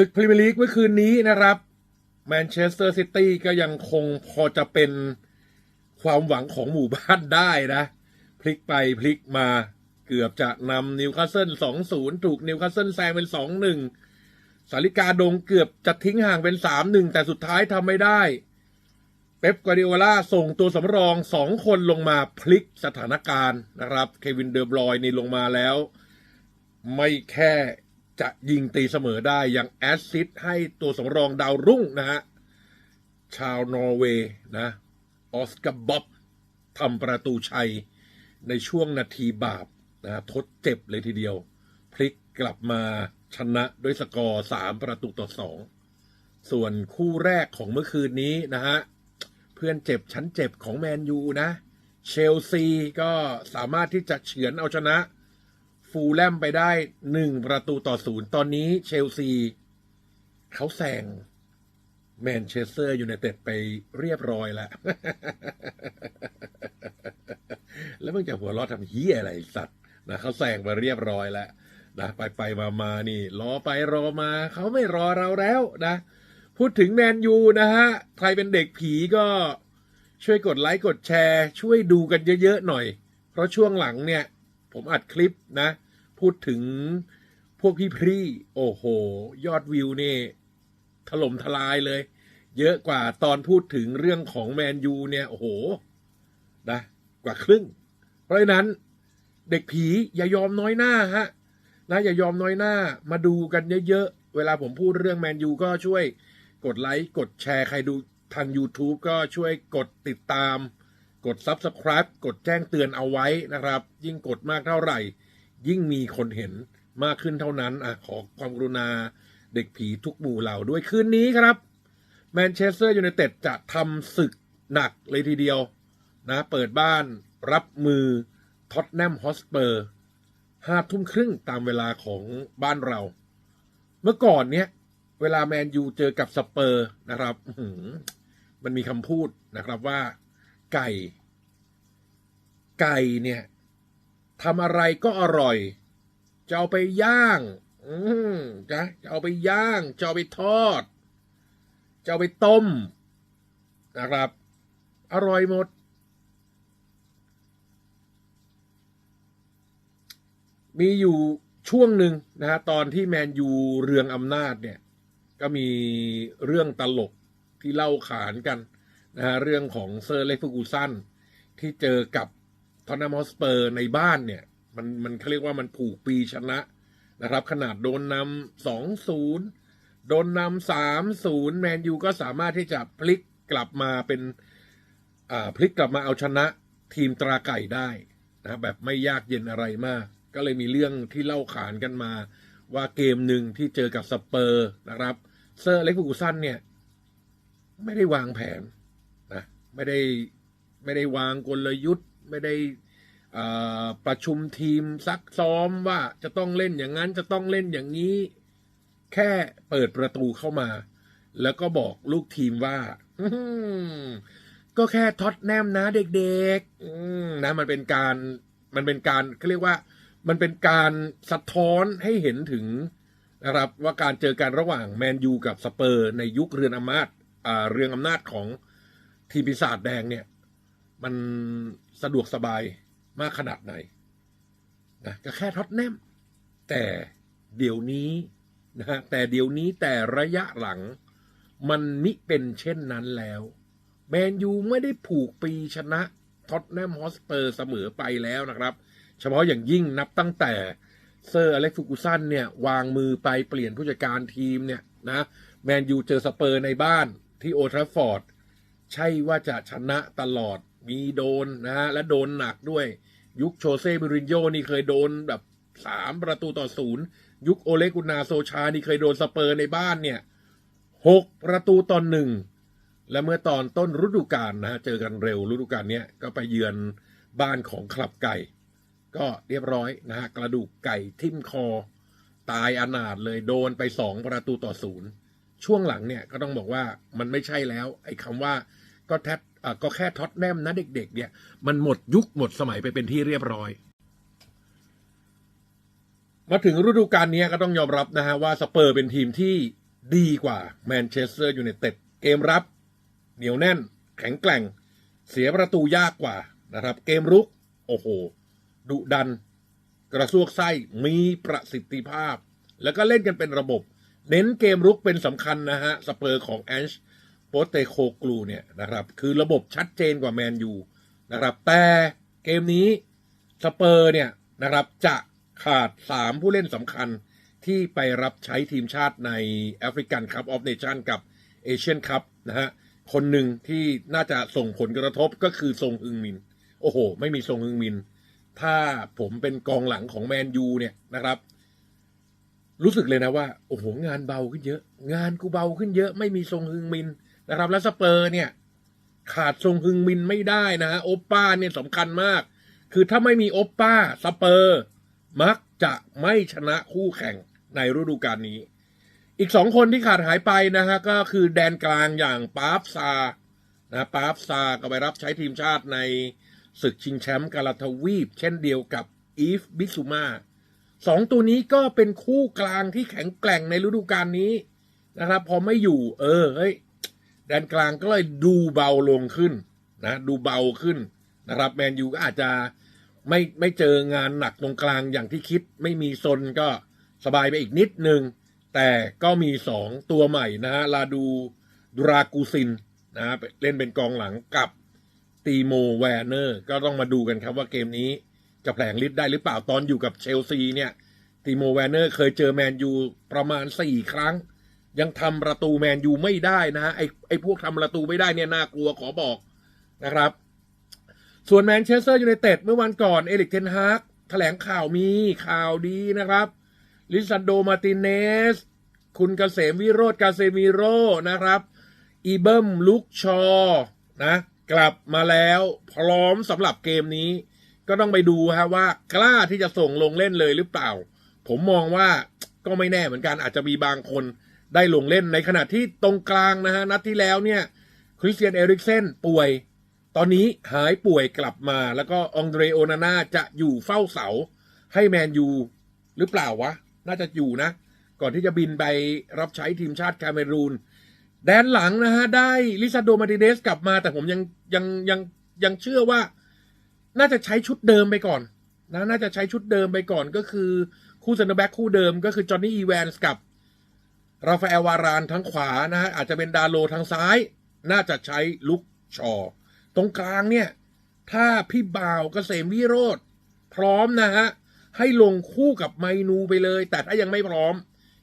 ศึกพรีเมียร์ลีกเมื่อคืนนี้นะครับแมนเชสเตอร์ซิตี้ก็ยังคงพอจะเป็นความหวังของหมู่บ้านได้นะ พลิกไปพลิกมาเกือบจะนำนิวคาสเซิล2-0ถูกนิวคาสเซิลแซงเป็น2-1สาริกาดงเกือบจะทิ้งห่างเป็น3-1แต่สุดท้ายทำไม่ได้ เป๊ปกวาร์ดิโอลาส่งตัวสำรองสองคนลงมาพลิกสถานการณ์นะครับ เควินเดอร์บรอยนี่ลงมาแล้ว ไม่แค่ จะยิงตีเสมอได้อยังแอสซิสให้ตัวสำรองดาวรุ่งนะฮะ ชาวนอร์เวย์นะออสการ์บ๊อบทำประตูชัยในช่วงนาทีบาปนะฮะทดเจ็บเลยทีเดียว พลิกกลับมาชนะด้วยสกอร์สามประตูต่อสองส่วนคู่แรกของเมื่อคืนนี้นะฮะ เพื่อนเจ็บชั้นเจ็บของแมนยูนะ เชลซีก็สามารถที่จะเฉือนเอาชนะ ฟูลแลมไปได้หนึ่งประตูต่อศูนย์ตอนนี้เชลซีเขาแซงแมนเชสเตอร์ยูไนเต็ดไปเรียบร้อยแล้ว แล้วมึงจะหัวเราะทำเฮียอะไรสัตว์นะเขาแซงไปเรียบร้อยแล้วนะไปไปมามานี่ รอไปรอมาเขาไม่รอเราแล้วนะ พูดถึงแมนยูนะฮะ ใครเป็นเด็กผีก็ช่วยกดไลค์กดแชร์ ช่วยดูกันเยอะๆหน่อย เพราะช่วงหลังเนี่ย ผมอัดคลิปนะ พูดถึงพวกพี่พรีโอ้โห ยอดวิวนี่ ถล่มทลายเลย เยอะกว่าตอนพูดถึงเรื่องของแมนยูเนี่ย โอ้โห นะ กว่าครึ่ง เพราะฉะนั้นเด็กผีอย่ายอมน้อยหน้าฮะ นะอย่ายอมน้อยหน้า มาดูกันเยอะๆ เวลาผมพูดเรื่องแมนยูก็ช่วยกดไลค์ กดแชร์ ใครดูทาง YouTube ก็ช่วยกดติดตาม กด Subscribe กดแจ้งเตือนเอาไว้นะครับ ยิ่งกดมากเท่าไหร่ ยิ่งมีคนเห็นมากขึ้นเท่านั้นอะขอความกรุณาเด็กผีทุกหมู่เหล่าด้วยคืนนี้ครับแมนเชสเตอร์ยูไนเต็ดจะทำศึกหนักเลยทีเดียวนะเปิดบ้านรับมือท็อตแนมฮอสเปอร์ห้าทุ่มครึ่งตามเวลาของบ้านเรา เมื่อก่อนเนี้ยเวลาแมนยูเจอกับสเปอร์นะครับมันมีคำพูดนะครับว่า ไก่ ไก่เนี่ยทำอะไรก็อร่อย จะเอาไปย่าง อืมจะจะเอาไปย่าง จะเอาไปทอด จะเอาไปต้มนะครับ อร่อยหมด มีอยู่ช่วงหนึ่งนะฮะตอนที่แมนยูเรืองอำนาจเนี่ย ก็มีเรื่องตลกที่เล่าขานกัน นะฮะเรื่องของเซอร์เล็กฟูกูสันที่เจอกับทอนนัมอสเปอร์ในบ้านเนี่ย มันมันเขาเรียกว่ามันผูกปีชนะนะครับ ขนาดโดนนำสองศูนย์โดนนำสามศูนย์แมนยูก็สามารถที่จะพลิกกลับมาเป็นอ่าพลิกกลับมาเอาชนะทีมตราไก่ได้นะแบบไม่ยากเย็นอะไรมาก ก็เลยมีเรื่องที่เล่าขานกันมา ว่าเกมหนึ่งที่เจอกับสเปอร์นะครับ เซอร์เล็กฟูกูสันเนี่ย ไม่ได้วางแผน ไม่ได้ไม่ได้วางกลยุทธ์ ไม่ได้ประชุมทีมซักซ้อมว่าจะต้องเล่นอย่างนั้นจะต้องเล่นอย่างนี้ แค่เปิดประตูเข้ามา แล้วก็บอกลูกทีมว่าก็แค่ท็อตแนมนะเด็กๆนะมันเป็นการมันเป็นการเขาเรียกว่า มันเป็นการสะท้อนให้เห็นถึงนะครับว่าการเจอกันระหว่างแมนยูกับสเปอร์ในยุคเรือนอำนาจเรืองอำนาจของ ทีมปีศาจแดงเนี่ย มันสะดวกสบายมากขนาดไหนนะก็แค่ท็อตแนมแต่เดี๋ยวนี้นะฮะแต่เดี๋ยวนี้แต่ระยะหลังมันมิเป็นเช่นนั้นแล้ว แมนยูไม่ได้ผูกปีชนะท็อตแนมฮอสเปอร์เสมอไปแล้วนะครับ เฉพาะอย่างยิ่งนับตั้งแต่เซอร์อเล็กฟูกูสันเนี่ยวางมือไปเปลี่ยนผู้จัดการทีมเนี่ยนะแมนยูเจอสเปอร์ในบ้านที่โอทราฟฟอร์ด ใช่ว่าจะชนะตลอดมีโดนนะฮะและโดนหนักด้วย ยุคโชเซ่บิรินโยนี่เคยโดนแบบสามประตูต่อศูนย์ยุคโอเลกุนาโซชานี่เคยโดนสเปอร์ในบ้านเนี่ยหกประตูต่อหนึ่งและเมื่อตอนต้นฤดูกาลนะฮะเจอกันเร็วฤดูกาลเนี้ยก็ไปเยือนบ้านของคลับไก่ ก็เรียบร้อยนะฮะกระดูกไก่ทิ่มคอ ตายอนาถเลยโดนไปสองประตูต่อศูนย์ช่วงหลังเนี่ยก็ต้องบอกว่ามันไม่ใช่แล้ว ไอ้คำว่า ก็แทบก็แค่ท็อตแนมนะเด็ก ๆ เนี่ย มันหมดยุคหมดสมัยไปเป็นที่เรียบร้อย มาถึงฤดูกาลนี้ก็ต้องยอมรับนะฮะว่าสเปอร์เป็นทีมที่ดีกว่าแมนเชสเตอร์ยูไนเต็ดเกมรับ เหนียวแน่น แข็งแกร่ง เสียประตูยากกว่านะครับ เกมรุก โอ้โห ดุดัน กระซวกไส้มีประสิทธิภาพ แล้วก็เล่นกันเป็นระบบ เน้นเกมรุกเป็นสำคัญนะฮะสเปอร์ของแอนช์ โปเตโคกลูเนี่ยนะครับ คือระบบชัดเจนกว่าแมนยูนะครับ แต่เกมนี้สเปอร์เนี่ยนะครับจะขาด 3 ผู้เล่นสำคัญที่ไปรับใช้ทีมชาติในแอฟริกันคัพออฟเนชั่นกับเอเชียนคัพนะฮะ คนหนึ่งที่น่าจะส่งผลกระทบก็คือทรงฮึงมิน โอ้โห ไม่มีทรงฮึงมิน ถ้าผมเป็นกองหลังของแมนยูเนี่ยนะครับ รู้สึกเลยนะว่า โอ้โห งานเบาขึ้นเยอะ งานกูเบาขึ้นเยอะ ไม่มีทรงฮึงมิน นะครับแล้วสเปอร์เนี่ย ขาดทรงฮึงมินไม่ได้นะฮะโอปป้าเนี่ยสำคัญมาก คือถ้าไม่มีโอปป้าสเปอร์ มักจะไม่ชนะคู่แข่งในฤดูกาลนี้ อีกสองคนที่ขาดหายไปนะฮะก็คือแดนกลางอย่างปาฟซานะปาฟซาก็ไปรับใช้ทีมชาติในศึกชิงแชมป์กาลาทวีป เช่นเดียวกับอีฟบิซูมาสองตัวนี้ก็เป็นคู่กลางที่แข็งแกร่งในฤดูกาลนี้นะครับ พอไม่อยู่ เออเฮ้ย แดนกลางก็เลยดูเบาลงขึ้นนะดูเบาขึ้นนะครับแมนยูก็อาจจะไม่ไม่เจองานหนักตรงกลางอย่างที่คิด ไม่มีซนก็สบายไปอีกนิดนึง แต่ก็มีสองตัวใหม่นะฮะลาดูดรากูซินนะเล่นเป็นกองหลังกับตีโมแวร์เนอร์ ก็ต้องมาดูกันครับว่าเกมนี้จะแผลงฤทธิ์ได้หรือเปล่าตอนอยู่กับเชลซีเนี่ยตีโมแวร์เนอร์เคยเจอแมนยูประมาณสี่ครั้ง ยังทำประตูแมนยูไม่ได้นะฮะไอไอพวกทำประตูไม่ได้เนี่ยน่ากลัวขอบอกนะครับ ส่วนแมนเชสเตอร์ยูไนเต็ดเมื่อวันก่อนเอริกเทนฮากแถลงข่าวมีข่าวดีนะครับลิซันโดมาติเนส คุณเกษมวิโรธกาเซมิโรนะครับอีเบิมลุกชอนะกลับมาแล้วพร้อมสำหรับเกมนี้ ก็ต้องไปดูฮะว่ากล้าที่จะส่งลงเล่นเลยหรือเปล่า ผมมองว่าก็ไม่แน่เหมือนกันอาจจะมีบางคน ได้ลงเล่นในขณะที่ตรงกลางนะฮะนัดที่แล้วเนี่ยคริสเตียนเอริกเซนป่วย ตอนนี้หายป่วยกลับมา แล้วก็องเดรโอนาน่าจะอยู่เฝ้าเสา ให้แมนยูหรือเปล่าวะ น่าจะอยู่นะ ก่อนที่จะบินไปรับใช้ทีมชาติแคเมรูน แดนหลังนะฮะ ได้ลิซาโดมาติเดสกลับมา แต่ผมยังยังยังยังเชื่อว่า น่าจะใช้ชุดเดิมไปก่อนนะน่าจะใช้ชุดเดิมไปก่อนก็คือคู่เซนเตอร์แบ็กคู่เดิมก็คือจอห์นนี่อีแวนส์กับ ราฟาเอลวารานทางขวานะฮะอาจจะเป็นดาโลทางซ้าย น่าจะใช้ลุกชอ ตรงกลางเนี่ย ถ้าพี่บ่าวกเกษมวิโรธพร้อมนะฮะ ให้ลงคู่กับไมนูไปเลย แต่ถ้ายังไม่พร้อม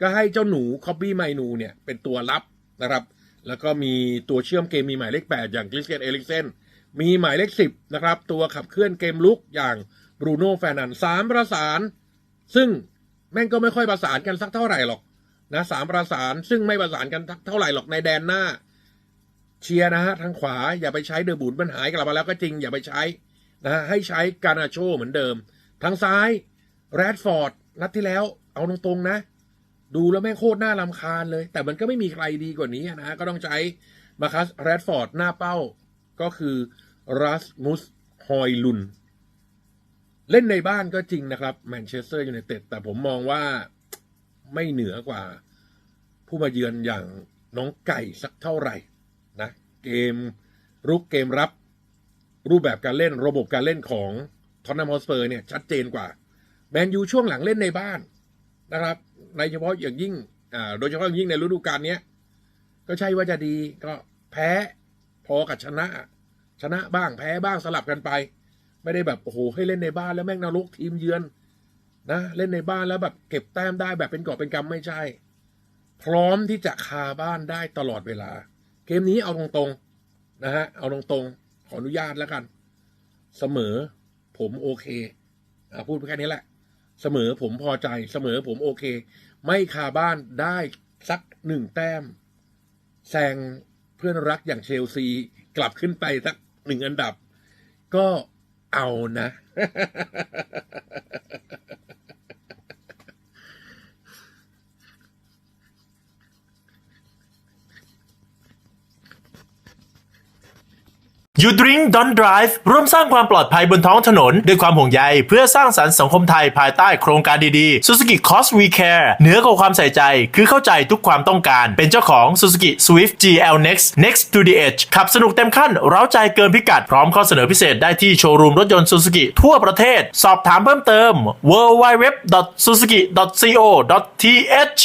ก็ให้เจ้าหนูคอบบี้ไมนูเนี่ย เป็นตัวรับนะครับ แล้วก็มีตัวเชื่อมเกมมีหมายเลข 8 อย่างคริสเตียนเอลิกเซนมีหมายเลข 10 นะครับ ตัวขับเคลื่อนเกมลุกอย่างบรูโน่แฟนันสามประสาน ซึ่งแม่งก็ไม่ค่อยประสานกันสักเท่าไหร่หรอก นะสามประสานซึ่งไม่ประสานกันเท่าไหร่หรอกในแดนหน้า เชียร์นะฮะทางขวาอย่าไปใช้เดอบุญมันหายกลับมาแล้วก็จริงอย่าไปใช้นะฮะให้ใช้กานาโชเหมือนเดิม ทางซ้ายแรดฟอร์ดนัดที่แล้ว เอาตรงๆนะ ดูแล้วแม่งโคตรน่ารำคาญเลย แต่มันก็ไม่มีใครดีกว่านี้นะฮะก็ต้องใช้มาคัสแรดฟอร์ดหน้าเป้า ก็คือรัสมุสฮอยลุนเล่นในบ้านก็จริงนะครับแมนเชสเตอร์ยูไนเต็ดแต่ผมมองว่า ไม่เหนือกว่าผู้มาเยือนอย่างน้องไก่สักเท่าไหร่นะเกมรุกเกมรับ รูปแบบการเล่นระบบการเล่นของทอนนัมฮอสเปอร์เนี่ยชัดเจนกว่าแมนยูช่วงหลังเล่นในบ้านนะครับในเฉพาะอย่างยิ่งอ่าโดยเฉพาะอย่างยิ่งในฤดูกาลนี้ก็ใช่ว่าจะดีก็แพ้พอกับชนะ ชนะบ้างแพ้บ้างสลับกันไป ไม่ได้แบบโอ้โหให้เล่นในบ้านแล้วแม่งนรกทีมเยือน นะเล่นในบ้านแล้วแบบเก็บแต้มได้แบบเป็นกอบเป็นกำไม่ใช่ พร้อมที่จะคาบ้านได้ตลอดเวลา เกมนี้เอาตรงๆนะฮะเอาตรงๆขออนุญาตแล้วกัน เสมอผมโอเคอพูดแค่นี้แหละ เสมอผมพอใจเสมอผมโอเค ไม่คาบ้านได้สักหนึ่งแต้มแซงเพื่อนรักอย่างเชลซี กลับขึ้นไปสักหนึ่งอันดับ ก็เอานะ You Drink Don't Drive ร่วมสร้างความปลอดภัยบนท้องถนน ด้วยความห่วงใยเพื่อสร้างสรรค์สังคมไทยภายใต้โครงการดีๆ Suzuki Cause We Care เหนือกว่าความใส่ใจคือเข้าใจทุกความต้องการ เป็นเจ้าของ Suzuki Swift GL Next Next to the Edge ขับสนุกเต็มขั้น เร้าใจเกินพิกัด พร้อมข้อเสนอพิเศษได้ที่โชว์รูมรถยนต์ Suzuki ทั่วประเทศ สอบถามเพิ่มเติม www.suzuki.co.th